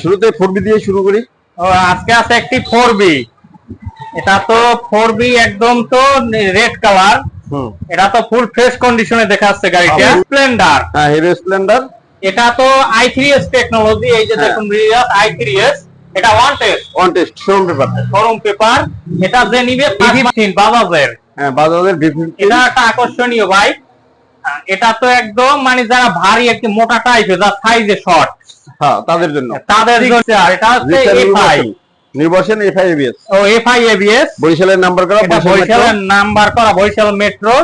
শুরুতে four B দিয়ে শুরু করি। আজকে আছে একটি ফোর বি এটা তো ফোর বি একদম তো রেড কালার। হুম। এটা তো ফুল ফ্রেশ কন্ডিশনে দেখা যাচ্ছে গাড়িটা। স্প্লেন্ডার। হ্যাঁ হিরো স্প্লেন্ডার। এটা তো আই থ্রি এস টেকনোলজি এই যে হ্যাঁ। দেখুন আই থ্রি এস। এটা one test on test showroom paper showroom paper এটা যে নিবে বাজাজের। হ্যাঁ বাজাজের এটা একটা আকর্ষণীয় বাইক এটা তো একদম মানে যারা ভারী একটি মোটা টাইপের যার সাইজে শর্ট হ্যাঁ তাদের জন্য। তাদের জন্য এটা হচ্ছে এফআই নির্বাচন এফআই এবিএস ও এফআই এবিএস বরিশালের নাম্বার করা বরিশালের নাম্বার করা বরিশাল মেট্রো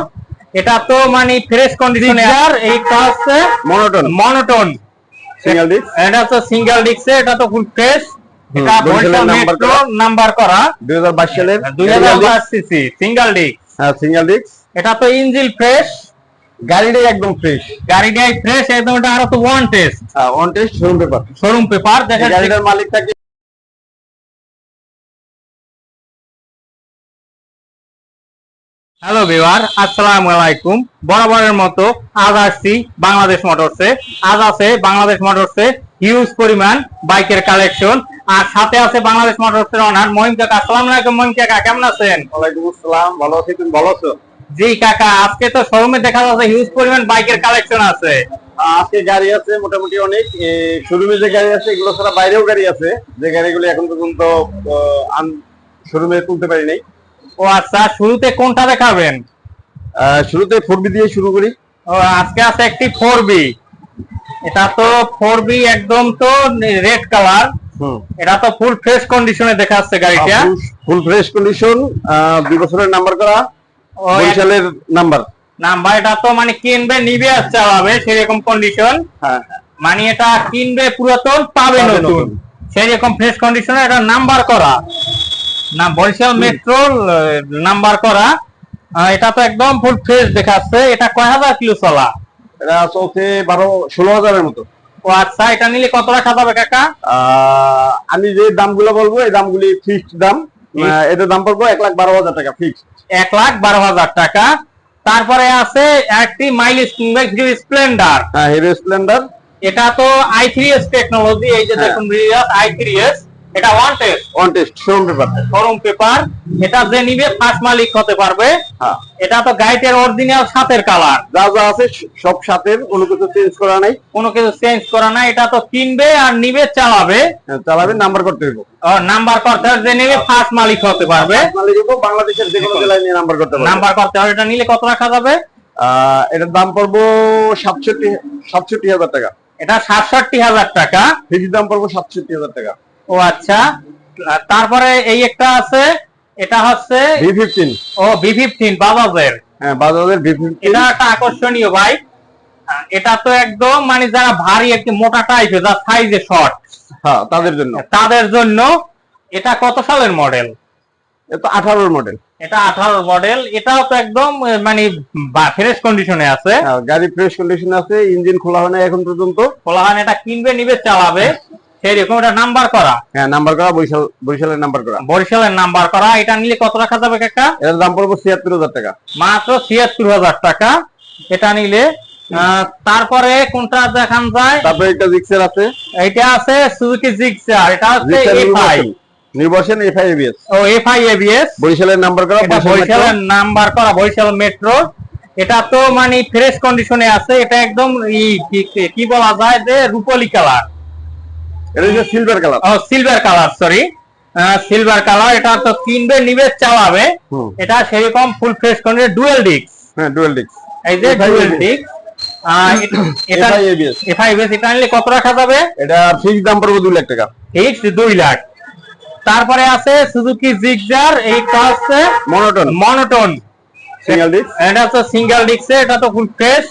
এটা তো মানে ফ্রেশ কন্ডিশনে আর এইটা হচ্ছে মনোটন মনোটন সিঙ্গেল ডিস্ক এটা তো সিঙ্গেল ডিক্সে এটা তো ফুল ফ্রেশ এটা বরিশাল মেট্রো। নাম্বার করা। দুই হাজার বাইশ সালের দুই হাজার পাঁচ সিসি সিঙ্গেল ডিক্স হ্যাঁ সিঙ্গেল ডিস্ক এটা তো ইঞ্জিন ফ্রেশ গাড়িটাই একদম ফ্রেশ গাড়িটাই ফ্রেশ একদম এটা আরও তো ওয়ান টেস্ট হ্যাঁ on test showroom paper showroom paper দেখেন গাড়িটার মালিক থাকে হ্যালো বিওয়ার আসসালামু আলাইকুম। বরাবরের মতো আজ আসছি বাংলাদেশ মোটরসে। আজ আছে বাংলাদেশ মোটরসে হিউজ পরিমাণ বাইকের কালেকশন আর সাথে আছে বাংলাদেশ মোটরসের অনার মহিম কাকা। আসসালামু আলাইকুম মহিম কাকা কেমন আছেন? ওয়ালাইকুম আসসালাম ভালো আছি তুমি ভালো আছো? জি কাকা আজকে তো শোরুমে দেখা যাচ্ছে হিউজ পরিমাণ বাইকের কালেকশন আছে। আজকে গাড়ি আছে মোটামুটি অনেক। শোরুমে যে গাড়ি আছে এগুলো ছাড়া বাইরেও গাড়ি আছে। যে গাড়িগুলো এখন পর্যন্ত শোরুমে তুলতে পারি নাই। ও আচ্ছা শুরুতে কোনটা দেখাবেন? শুরুতে ফোর বি দিয়ে শুরু করি। ও আজকে আছে একটি ফোর বি এটা তো ফোর বি একদম তো রেড কালার এটা তো ফুল ফ্রেশ কন্ডিশনে দেখা যাচ্ছে গাড়িটা ফুল ফ্রেশ কন্ডিশন দুই বছরের নাম্বার করা। বরিশালের নাম্বার। নাম্বার এটা তো মানে কিনবে নিবে আর চালাবে সেরকম কন্ডিশন হ্যাঁ। মানে এটা কিনবে পুরাতন পাবে নতুন। সেরকম ফ্রেশ কন্ডিশনে এটা নাম্বার করা। না বরিশাল মেট্রো নাম্বার করা। এটা তো একদম ফুল ফ্রেশ দেখাচ্ছে। এটা কয় হাজার কিলো চলা? এটা চলছে বারো ষোলো হাজারের মতো। ও আচ্ছা এটা নিলে কত রাখা যাবে কাকা? আমি যে দামগুলো বলব এই দামগুলি ফিক্সড দাম। এটার দাম পড়ব এক লাখ বারো হাজার টাকা ফিক্সড এক লাখ বারো হাজার টাকা। তারপরে আছে একটি মাইলেজ স্প্লেন্ডার। হ্যাঁ হিরো স্প্লেন্ডার। এটা তো আই থ্রি এস টেকনোলজি এই যে হ্যাঁ। দেখুন আই থ্রি এস। এটা one test on test showroom paper showroom paper এটা যে নিবে ফার্স্ট মালিক হতে পারবে। হ্যাঁ। এটা তো গাড়িটার অরিজিনাল সাতের কালার যা যা আছে সব সাথের কোনো কিছু চেঞ্জ করা নাই। কোনো কিছু চেঞ্জ করা না এটা তো কিনবে আর নিবে চালাবে। হ্যাঁ, চালাবেন নাম্বার করতে হইব। নাম্বার করতে হবে যে নিবে ফার্স্ট মালিক হতে পারবে। মালিক বাংলাদেশের যে কোনো জেলায় নিয়ে নাম্বার করতে পারবে। নাম্বার করতে হবে এটা নিলে কত রাখা যাবে? এটার দাম পড়ব সাতষট্টি সাতষট্টি হাজার টাকা। এটা সাতষট্টি হাজার টাকা। ফিক্সড দাম পড়ব সাতষট্টি হাজার টাকা। ও আচ্ছা। তারপরে এই একটা আছে এটা হচ্ছে ফিফটিন। ও বি ফিফটিন বাজাজের হ্যাঁ বাজাজের ফিফটিন। এটা একটা আকর্ষণীয় বাইক এটা তো একদম মানে যারা ভারী একটি মোটা টাইপের যার সাইজে শর্ট হ্যাঁ তাদের জন্য। তাদের জন্য এটা কত সালের মডেল এটা আঠারোর মডেল এটা আঠারো মডেল এটাও তো একদম মানে ফ্রেশ কন্ডিশনে আছে। গাড়ি ফ্রেশ কন্ডিশন আছে ইঞ্জিন খোলা হয় না এখন পর্যন্ত। ফলাহান এটা কিনবে নিবে চালাবে। এটা নাম্বার করা? হ্যাঁ নাম্বার করা বরিশাল বরিশালের নাম্বার করা। বরিশালের নাম্বার করা এটা নিলে কত রাখা যাবে কাকা? এটার দাম পড়ব ছিয়াত্তর হাজার টাকা। মাত্র ছিয়াত্তর হাজার টাকা। এটা নিলে তারপরে কোনটা দেখান যায়? তারপরে একটা জিক্সের আছে। এটা আছে সুজুকি জিক্সার এটা হচ্ছে জিক্সার এফআই নির্বাচন এফআই এবিএস ও এফআই এবিএস বরিশালের নাম্বার করা বরিশালের নাম্বার করা বরিশাল মেট্রো এটা তো মানে ফ্রেশ কন্ডিশনে আছে এটা একদম কি বলা যায় যে রূপলি কালার এটা হচ্ছে সিলভার কালার ও silver colour sorry silver colour এটা তো কিনবে নিবে চালাবে। এটা সেরকম full fresh condition dual disc হ্যাঁ ডুয়েল ডিক্স এই যে ডুয়েল ABS এটা এফআই এবিএস এফআই এবিএস এটা নিলে কত রাখা যাবে এটা ফিক্স দাম পড়ব লাখ টাকা। ফিক্সড দুই লাখ। তারপরে আছে সুজুকি জিগজার এইটা হচ্ছে মনোটন মনোটন সিঙ্গেল ডিক্স এটা হচ্ছে সিঙ্গেল ডিস্কে এটা তো ফুল ফ্রেশ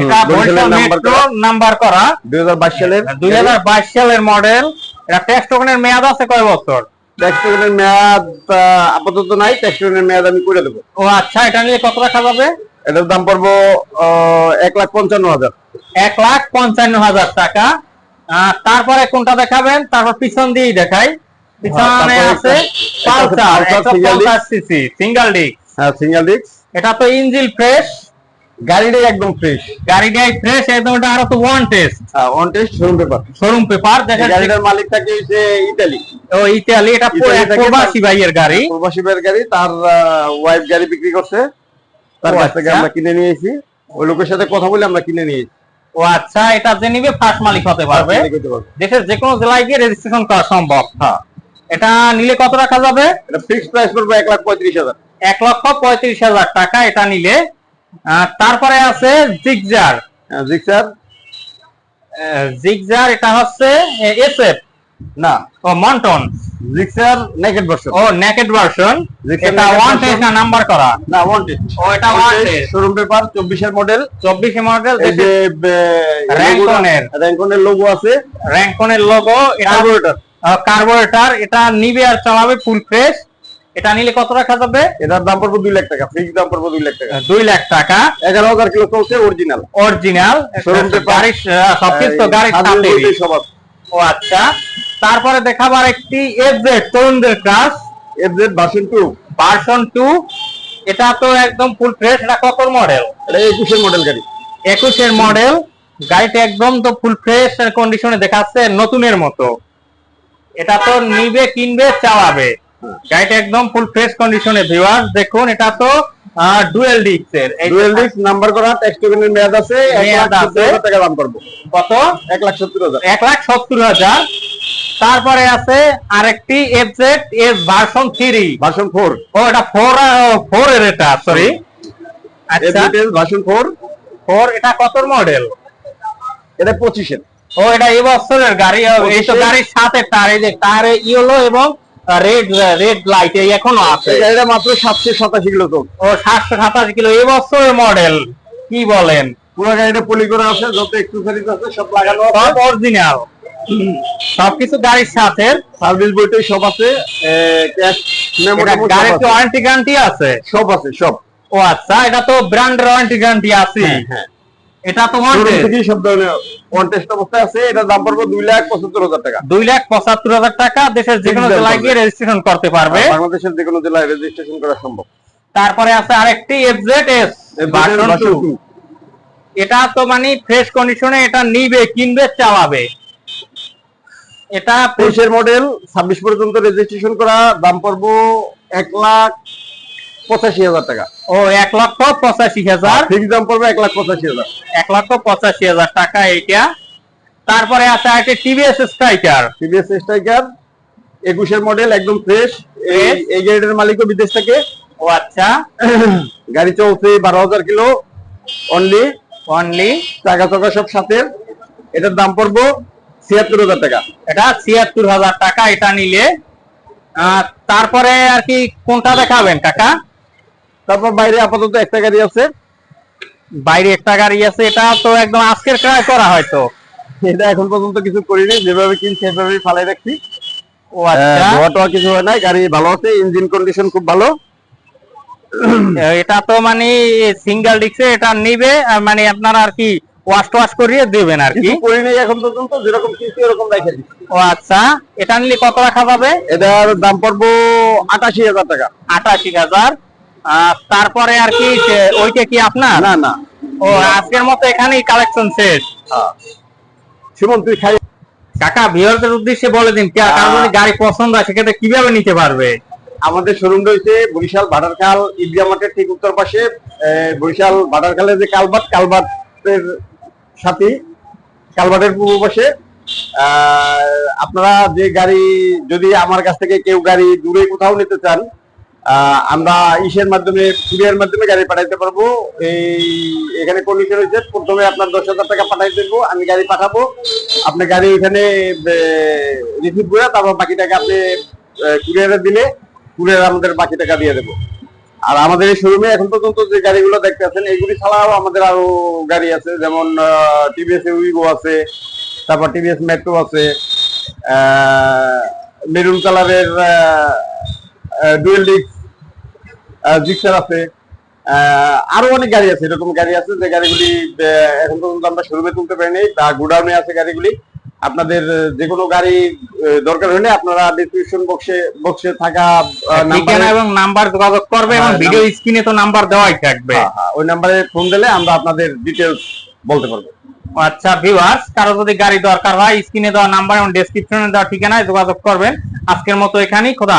এটা বরিশালের বরিশাল নাম্বার মেট্রো নাম্বার করা। দুই হাজার বাইশ সালের। দুই হাজার বাইশ সালের মডেল এটা টেক্সট টোকেনের মেয়াদ আছে কয় বছর? ট্যাক্সটোনের মেয়াদ আপাতত নাই ট্যাক্সটোনের মেয়াদ আমি করে দেবো। ও আচ্ছা এটা নিয়ে কত রাখা যাবে? এটার দাম পড়ব এক লাখ পঞ্চান্ন হাজার। এক লাখ পঞ্চান্ন হাজার টাকা। তারপরে কোনটা দেখাবেন? তারপর পিছন দিয়েই দেখাই। পিছনে আছে পালসার সিঙ্গেল ডিস্ক হ্যাঁ সিঙ্গেল ডিক্স এটা তো ইঞ্জিন ফ্রেশ। গাড়িটাই একদম ফ্রেশ গাড়িটাই ফ্রেশ একদম এটা আরও তো one test on test showroom paper showroom paper দেখেন গাড়িটার মালিক থাকে হচ্ছে ইতালি। ও ইতালি এটা প্রবাসী ভাইয়ের গাড়ি। প্রবাসী ভাইয়ের গাড়ি তার ওয়াইফ গাড়ি বিক্রি করছে। তার কাছ থেকে আচ্ছা। আমরা কিনে নিয়েছি ওই লোকের সাথে কথা বলে আমরা কিনে নিয়েছি ও আচ্ছা এটা যে নিবে ফার্স্ট মালিক হতে পারবে। দেশের যে কোনো জেলায় গিয়ে রেজিস্ট্রেশন করা সম্ভব। হ্যাঁ। এটা নিলে কত রাখা যাবে? এটা ফিক্সড প্রাইস পড়বে এক লাখ পঁয়ত্রিশ হাজার। এক লক্ষ পঁয়ত্রিশ হাজার টাকা এটা নিলে। তারপরে আছে জিগজার। Gixxer Gixxer? এটা হচ্ছে এসএফ। না। ও মন্টন। জিক্সার নেকেড ভার্সন ও নেকেড ভার্সন এটা ওয়ান টেস্ট না নাম্বার করা? না ওয়ান টেস্ট ও, এটা test। শোরুম পেপার চব্বিশের মডেল চব্বিশে মডেল এই যে Ranconer। র্যাঙ্কনের লোগো আছে। র্যাঙ্কনের লোগো এটা কার্বোরেটর কার্বোরেটর এটা নিবে আর চালাবে ফুল ফ্রেশ এটা নিলে কত রাখা যাবে? এটার দাম পড়বে দুই লাখ টাকা ফিক্স দাম পড়বে দুই লাখ টাকা। দুই লাখ টাকা। এগারো হাজার কিলো চলছে অরিজিনাল অরিজিনাল গাড়ির সবকিছু তো গাড়ির সাথে ও আচ্ছা। তারপরে দেখাবার একটি এফজেড তরুণদের class FZ version two version two এটা তো একদম ফুল ফ্রেশ এটা কত মডেল এটা একুশের মডেল গাড়ি। একুশের মডেল গাড়িটা একদম তো ফুল ফ্রেশ কন্ডিশনে দেখাচ্ছে নতুনের মতো। এটা তো নিবে কিনবে চালাবে। গাড়িটা একদম ফুল ফ্রেশ কন্ডিশনে ভিউয়ার্স দেখুন এটা তো ডুয়েল ডিক্সের ডুয়েল ডিস্ক নাম্বার করা ট্যাক্স টোকেনের মেয়াদ আছে এক লাখ মেয়াদ সত্তর আছে। হাজার টাকা দাম করব। কত? এক লাখ সত্তর হাজার। এক লাখ সত্তর হাজার। তারপরে আছে আরেকটি FZ S version three version four ও এটা ফোর ফোর এর এটা সরি আচ্ছা। এফজেড ভার্সন ফোর ফোর এটা কত মডেল এটা পঁচিশের। ও এটা এই বছরের গাড়ি এই তো গাড়ির সাথে তার এই যে তার ইয়েলো এবং রেড রেড লাইট এই এখনও আছে। গাড়িটা মাত্র সাতশো সাতাশি কিলো তো ও সাতশো সাতাশি কিলো। এই বছরের মডেল কি বলেন? পুরো গাড়িটা পলি করা আছে যত এক্সেসরিজ আছে সব লাগানো সব অরিজিনাল সবকিছু গাড়ির সাথে। সার্ভিস বইটাই সব আছে ক্যাশ এটা গাড়ির ওয়ারেন্টি গ্যারান্টি আছে? সব আছে সব। ও আচ্ছা এটা তো ব্র্যান্ডের ওয়ারেন্টি গ্যারান্টি আছে হ্যাঁ। এটা তো শোরুম ওয়ারেন্টি থেকেই সব ধরনের ওয়ান অবস্থায় আছে এটার দাম পড়বে দুই লাখ পঁচাত্তর হাজার টাকা। দুই লাখ পঁচাত্তর হাজার টাকা দেশের যে কোনো জেলায় গিয়ে রেজিস্ট্রেশন করতে পারবে। বাংলাদেশের যে কোনো জেলায় রেজিস্ট্রেশন করা সম্ভব। তারপরে আছে আরেকটি এফজেড এস এটা তো মানে ফ্রেশ কন্ডিশনে এটা নিবে কিনবে চালাবে। এটা তেইশের মডেল ছাব্বিশ পর্যন্ত রেজিস্ট্রেশন করা দাম পড়ব এক লাখ পঁচাশি হাজার টাকা। ও এক লক্ষ পঁচাশি হাজার। ফিক্স দাম পড়বে এক লাখ পঁচাশি হাজার। এক লক্ষ পঁচাশি হাজার টাকা এইটা। তারপরে আছে একটা টিভিএস স্ট্রাইকার। টিভিএস স্ট্রাইকার একুশের মডেল একদম ফ্রেশ। এই গাড়িটার মালিকও বিদেশ থেকে। ও আচ্ছা। গাড়ি চলছে বারো হাজার কিলো। অনলি অনলি টাকা টাকা সব সাথে। এটার দাম পড়ব ছিয়াত্তর হাজার টাকা। এটা ছিয়াত্তর হাজার টাকা এটা নিলে। তারপরে আর কি কোনটা দেখাবেন টাকা তারপর বাইরে আপাতত একটা গাড়ি আছে। বাইরে একটা গাড়ি আছে এটা তো একদম আজকের ক্রয় করা হয়তো এটা এখন পর্যন্ত কিছু করিনি যেভাবে কিনছি সেভাবেই ফালাই রাখছি। ও আচ্ছা। ধোয়া কিছু হয় নাই গাড়ি ভালো আছে ইঞ্জিন কন্ডিশন খুব ভালো। এটা তো মানে সিঙ্গেল ডিক্সে এটা নিবে মানে আপনারা আর কি ওয়াশ টোয়াশ করিয়ে দেবেন আর কি। করি নাই এখন পর্যন্ত যেরকম কিনছি এরকম রেখে ও আচ্ছা এটা নিলে কত রাখা যাবে এটার দাম পড়ব আটাশি হাজার টাকা। আটাশি হাজার। তারপরে আর কি ওইটা কি আপনার? না না। ও আজকের মতো এখানেই কালেকশন শেষ। হ্যাঁ। সুমন তুই খাই কাকা ভিউয়ারদের উদ্দেশ্যে বলে দিন কে- কারও যদি গাড়ি পছন্দ হয় সেক্ষেত্রে কীভাবে নিতে পারবে? আমাদের শোরুম রয়েছে বরিশাল ভাটারখাল ঈদগা মাঠের ঠিক উত্তর পাশে। বরিশাল ভাটারখালের যে কালবাট কালবাটের সাথে কালবাটের পূর্ব পাশে। আহ, আপনারা যে গাড়ি যদি আমার কাছ থেকে কেউ গাড়ি দূরে কোথাও নিতে চান আমরা ইসের মাধ্যমে, কুরিয়ার মাধ্যমে গাড়ি পাঠাইতে পারব। এই, এখানে কন্ডিশন হয়েছে প্রথমে আপনার দশ হাজার টাকা পাঠাই দেবো, আমি গাড়ি পাঠাবো। আপনি গাড়ি এখানে রিসিভ করে, তারপর বাকি টাকা আপনি কুরিয়ারে দিলে, কুরিয়ার আমাদের বাকি টাকা দিয়ে দেবো। আর আমাদের এই শোরুমে এখন পর্যন্ত যে গাড়িগুলো দেখতে আছেন, এইগুলি ছাড়াও আমাদের আরও গাড়ি আছে, যেমন টিভিএস উইগো আছে, তারপর টিভিএস মেট্রো আছে মেরুন কালারের ডুয়েল ডিস্ক জিক্সার আছে। আরও অনেক গাড়ি আছে এরকম গাড়ি আছে যে গাড়িগুলি এখন পর্যন্ত আমরা শোরুমে তুলতে পারিনি বা গোডাউনে আছে গাড়িগুলি। আপনাদের যে কোনো গাড়ি দরকার হলে আপনারা ডিসক্রিপশন বক্সে বক্সে থাকা ঠিকানা এবং নাম্বার যোগাযোগ করবে এবং হ্যাঁ, ভিডিও স্ক্রিনে তো নাম্বার দেওয়াই থাকবে। হ্যাঁ, হ্যাঁ, ওই নাম্বারে ফোন দিলে আমরা আপনাদের ডিটেলস বলতে পারব। আচ্ছা ভিউয়ার্স কারও যদি গাড়ি দরকার হয় স্ক্রিনে দেওয়া নাম্বার এবং ডেসক্রিপশনে দেওয়া ঠিকানায় যোগাযোগ করবেন। আজকের মতো এখানেই খোদা